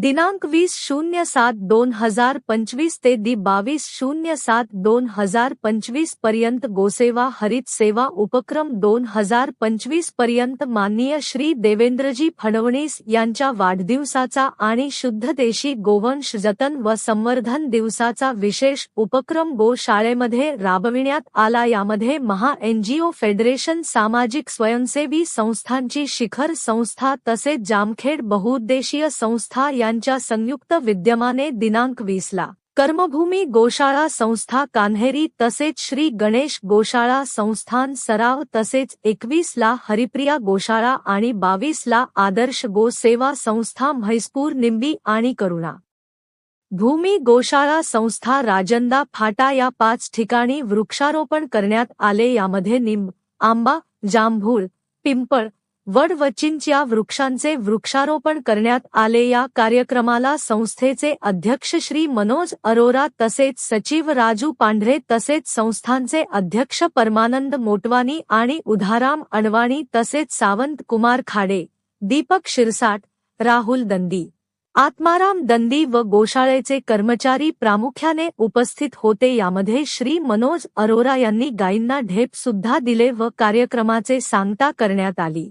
दिनांक वीस शून्य सात दोन हजार पंचवीस ते दि बावीस शून्य सात दोन हजार पंचवीसपर्यंत गोसेवा हरित सेवा उपक्रम दोन हजार पंचवीसपर्यंत माननीय श्री देवेंद्रजी फडणवीस यांच्या वाढदिवसाचा आणि शुद्ध देशी गोवंश जतन व संवर्धन दिवसाचा विशेष उपक्रम गोशाळेमध्ये राबविण्यात आला. यामध्ये महा एनजीओ फेडरेशन सामाजिक स्वयंसेवी संस्थांची शिखर संस्था तसेच जामखेड बहुउद्देशीय संस्था यांच्या संयुक्त विद्यमाने दिनांक वीसला कर्मभूमी गोशाळा संस्था कान्हेरी तसेच श्री गणेश गोशाळा संस्थान सराव तसेच एकवीस ला हरिप्रिया गोशाळा आणि बावीस ला आदर्श गो सेवा संस्था म्हैसपूर निंबी आणि करुणा. भूमी गोशाळा संस्था राजंदा फाटा या पाच ठिकाणी वृक्षारोपण करण्यात आले यामध्ये निंब आंबा जांभूळ पिंपळ वड वृक्षांचे वृक्षारोपण करण्यात आले. या कार्यक्रमाला संस्थेचे अध्यक्ष श्री मनोज अरोरा तसेच सचिव राजू पांढरे तसेच संस्थांचे अध्यक्ष परमानंद मोटवानी आणि उधाराम अणवाणी तसेच सावंत कुमार खाडे दीपक शिरसाट राहुल दंदी आत्माराम दंदी व गोशाळेचे कर्मचारी प्रामुख्याने उपस्थित होते. यामध्ये श्री मनोज अरोरा यांनी गायींना ढेप सुद्धा दिले व कार्यक्रमाचे सांगता करण्यात आली.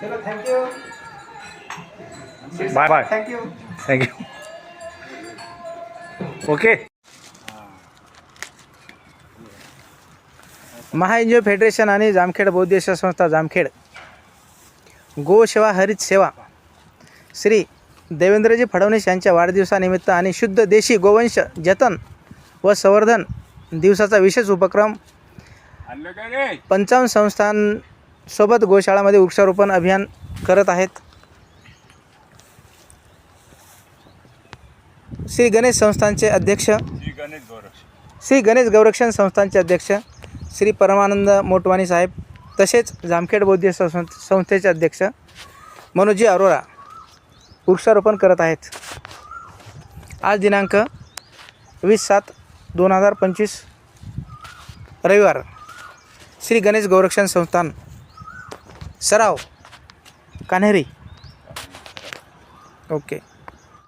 चलो thank you bye bye thank you thank you okay महा एन फेडरेशन आणि जामखेड बौद्ध संस्था जामखेड. गोसेवा हरित सेवा. श्री देवेंद्रजी फडणवीस यांच्या वाढदिवसानिमित्त आणि शुद्ध देशी गोवंश जतन व संवर्धन दिवसाचा विशेष उपक्रम पंचावन्न संस्थांसोबत गोशाळामध्ये वृक्षारोपण अभियान करत आहेत. श्री गणेश संस्थांचे अध्यक्ष श्री गणेश गौरक्षण संस्थांचे अध्यक्ष श्री परमानंद मोटवानी साहेब तसेच जामखेड बौद्ध संस्थ संस्थेचे अध्यक्ष मनोजी अरोरा वृक्षारोपण करत आहेत. आज दिनांक वीस सात दोन हजार पंचवीस रविवार श्री गणेश गौरक्षण संस्थान सराव कान्हेरी. ओके.